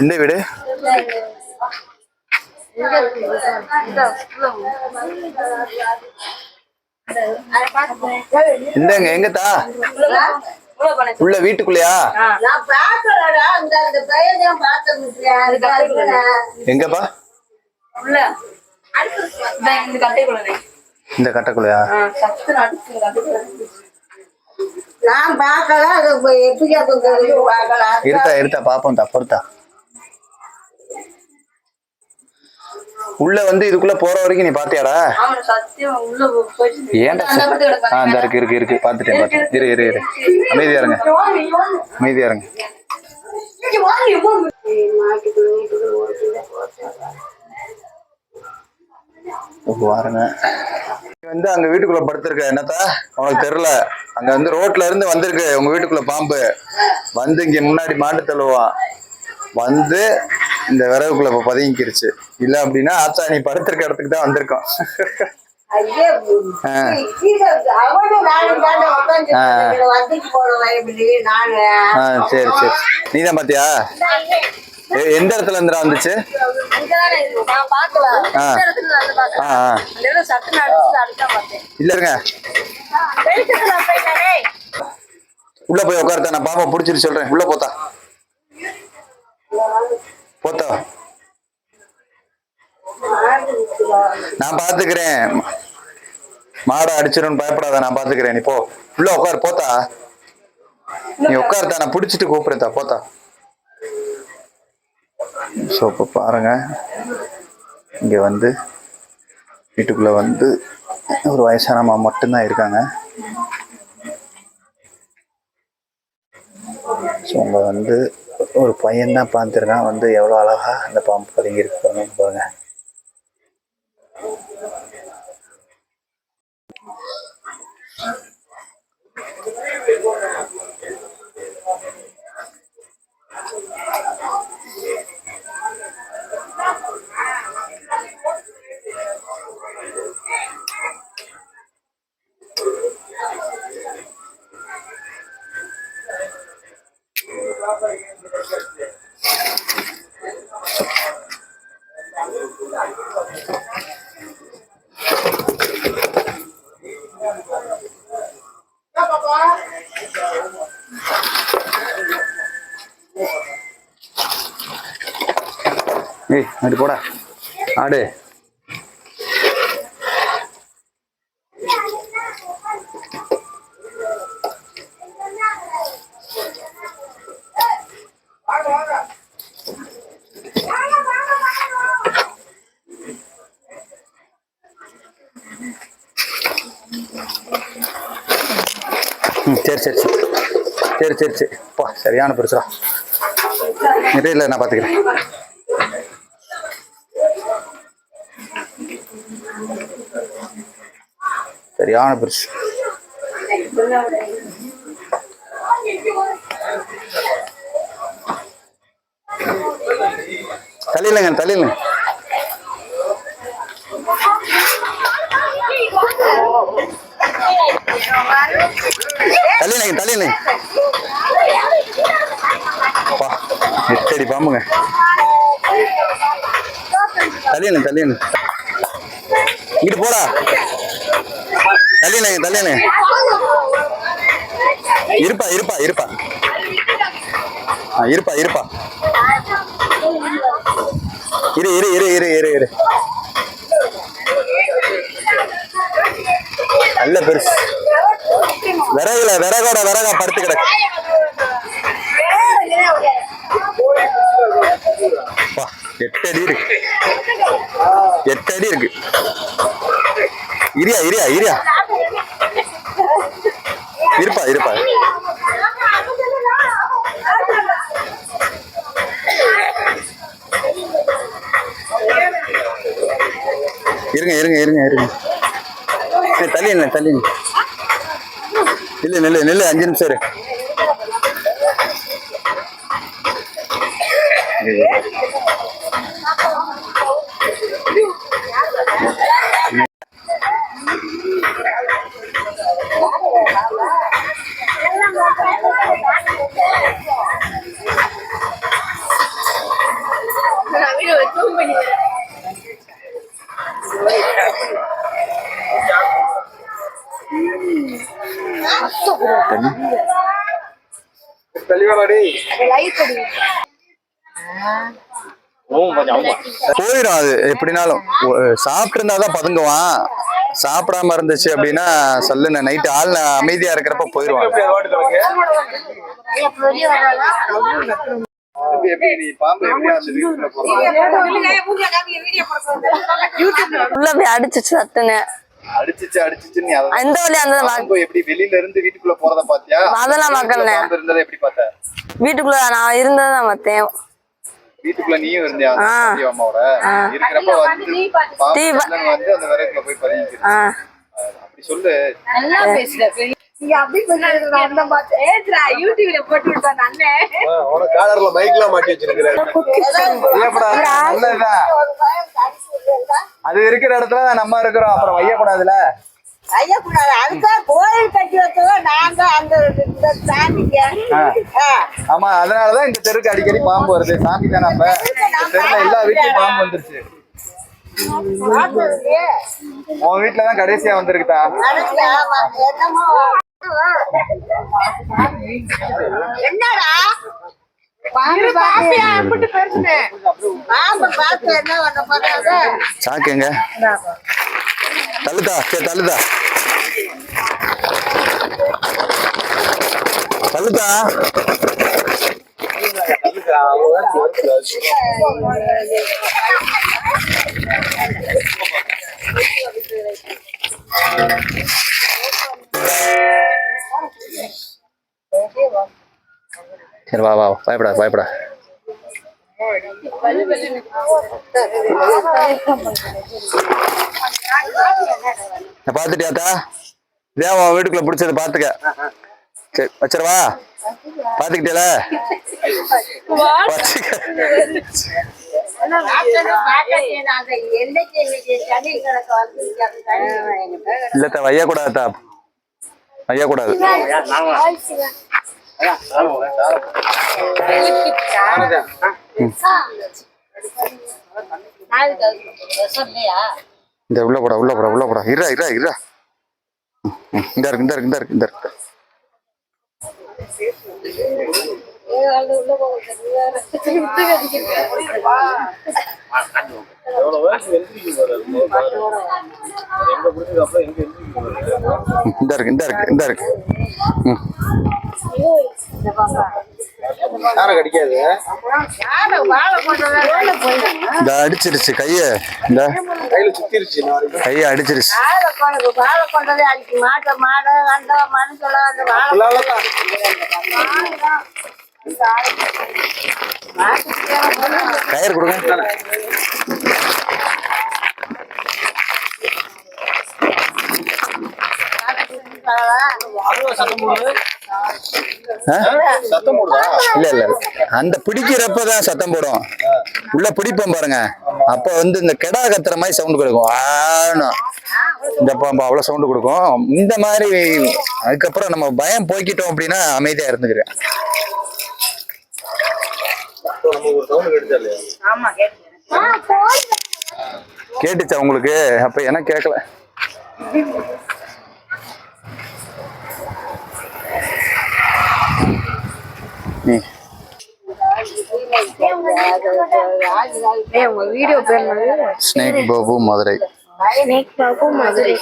இந்த வீடு? இந்தங்க எங்கத்தா? உள்ள வீட்டுக்குள்ளயா? எங்கப்பா? இந்த இந்த கட்டைக்குள்ளே இந்த கட்டக்குள்ளயா நான் பார்க்கல எப்படி பார்க்கலாம் இருத்தா இருத்தா பாப்போம் பொறுத்தா. உள்ள வந்து இதுக்குள்ள போற வரைக்கும் நீ பாத்தியாடா? ஏன்டா சார்? ஆ இந்த இருக்கு இருக்கு இருக்கு. பாத்துட்டேன் பாத்துட்டேன். இரு இரு இரு. அமைதியா இருங்க. அமைதியா இருங்க. பாருங்க. நீ வந்து அங்க வீட்டுக்குள்ள படுத்திருக்க என்னத்தா? உனக்கு தெரியல. அங்க வந்து ரோட்ல இருந்து வந்திருக்கு உங்க வீட்டுக்குள்ள பாம்பு. வந்து இங்க முன்னாடி மாட்டு தள்ளுவான். வந்து இந்த விறகுக்குள்ள இப்ப பதுங்கிக்கிருச்சு இல்ல அப்படின்னா ஆத்தா நீ படுத்திருக்க இடத்துக்கு தான் வந்திருக்கோம். சரி சரி. நீதான் பாத்தியா? எந்த இடத்துல இருந்துடா வந்துச்சு அங்கதானே இருக்கு. நான் பார்க்கல. ஆ. இந்த இடத்துல நான் பார்த்தேன். ஆ ஆ அந்த இடத்துல சத்து நடுச்சு அடிச்சா பார்த்தேன். இல்ல இருங்க வெளிச்சத்துல போயிட்டாரே. உள்ள போய் உட்காருத்தா நான் பாப்பா புடிச்சிட்டு சொல்றேன் உள்ள போத்தா போத்தா நான் பாத்துக்கிறேன் மாடை அடிச்சிடும் பயப்படாத நான் பாத்துக்கிறேன் நீ போ உள்ள உட்காரு போத்தா நீ உட்காருத்தா நான் புடிச்சிட்டு கூப்பிடுறேன் போத்தா ஸோ இப்போ பாருங்க. இங்கே வந்து வீட்டுக்குள்ளே வந்து ஒரு வயசானம்மா மட்டும்தான் இருக்காங்க. ஸோ அவங்க வந்து ஒரு பையன் தான் பார்த்துருக்கான். வந்து எவ்வளோ அழகாக அந்த பாம்பு பதுங்கியிருக்கு பாருங்க பாருங்க. ஏய் அது போடா. ஆடு. ம் சரி சரி சரி. சரி சரி சரி. பா சரியான பெருசுடா நிறைய இல்லை நான் பார்த்துக்கிறேன் சரியான பெருசு தலையிலங்க தலையிலங்க தள்ளிடுங்க பா எட்டடி பாம்புங்க. தள்ளிடுங்க தள்ளிடுங்க இங்கிட்டு போடா. தள்ளிடுங்க தள்ளிடுங்க இருப்பா இருப்பா இருப்பா. ஆ இருப்பா இருப்பா. இரு இரு இரு இரு இரு இரு. நல்ல பெருசு. விறகுல விறகோட விறகா படுத்து கிடக்கு. எட்டு அடி இருக்கு. எட்டு அடி இருக்கு. இரியா இரியா இரியா. இருப்பா இருப்பா. இருங்க இருங்க இருங்க இருங்க. தள்ளி இல்லை தள்ளி நில்லு. நில்லு நில்லு நில்லு அஞ்சு நிமிஷம் போயிடும் அது எப்படினாலும். சாப்பிட்டு இருந்தாதான் பதுங்குவான். சாப்பிடாம இருந்துச்சு அப்படின்னா சொல்லுங்க நைட்டு ஆள் அமைதியா இருக்கிறப்ப போயிருவாங்க உள்ள போய் அடிச்சுச்சு சட்டுன்னு அடிச்சிச்சு அடிச்சிச்சு நீ அதை இந்த வழியா அந்த எப்படி வெளியில இருந்து வீட்டுக்குள்ள போறத பாத்தியா அதெல்லாம். பாம்பு இருந்ததை எப்படி பார்த்த? வீட்டுக்குள்ள நான் இருந்ததான் பார்த்தேன். வீட்டுக்குள்ள நீயும் இருந்தியா? அம்மாவோட. இருக்கிறப்ப வந்து அந்த விறகுல போய் அப்படி சொல்லு. நீங்க அப்படி அந்த யூடியூப்ல போட்டு விட்டான் அண்ணன் காலர்ல மாட்டி இல்லைல்ல? அது இருக்கிற இடத்துல தான் நம்ம இருக்கிறோம் அப்புறம் வையக்கூடாதுல ஐயா கூடாது அதுக்காக கோயில் கட்டி நாங்க அந்த சாமிக்கு. ஆமா அதனாலதான் இந்த தெருக்கு அடிக்கடி பாம்பு வருது. சாமி தானே இந்த தெருல எல்லா வீட்லயும் பாம்பு வந்துருச்சு. உன் வீட்டுல தான் கடைசியா வந்திருக்குதா? என்னடா? பாம்பு தள்ளுதா சரி தள்ளுதா. தள்ளுதா. சரி வா வா பயப்படா பயப்படா நான் பாத்துட்டியாத்தா இதே வீட்டுக்குள்ள பிடிச்சது பாத்துக்க சரி வச்சிரவா பாத்துக்கிட்டியல அந்த என்னைக்கு இன்னைக்கு சனி கிழக்கு இல்லத்தா வையக்கூடாதா வையக்கூடாது இந்த உள்ள போடா உள்ள போடா உள்ள போடா. இரா இரா இரா. இந்த இருக்கு இந்த இருக்கு இந்த இருக்கு இந்த இருக்கு. இந்த இருக்கு இந்த இருக்கு இந்த இருக்கு. இந்த அடிச்சிருச்சு கைய. இந்த. கைய அடிச்சிருச்சு. மாட்டை மாடு அந்த மனுஷன் தான். கயிறு கொடுங்க. இல்ல இல்ல. அந்த பிடிக்கிறப்பதான் சத்தம் போடும். உள்ள பிடிப்போம் பாருங்க. அப்ப வந்து இந்த கெடா கத்துற மாதிரி சவுண்ட் கொடுக்கும். ஆன்னு. இந்த அவ்வளவு சவுண்ட் கொடுக்கும். இந்த மாதிரி அதுக்கப்புறம் நம்ம பயம் போய்க்கிட்டோம் அப்படின்னா அமைதியா இருந்துக்கிறேன் நம்ம ஒரு சவுண்ட் கிடைச்சா இல்லையா கேட்டுச்சா உங்களுக்கு? அப்ப எனக்கு கேட்கல உங்க வீடியோ பேர் ஸ்னேக் பாபு மதுரை. மதுரை.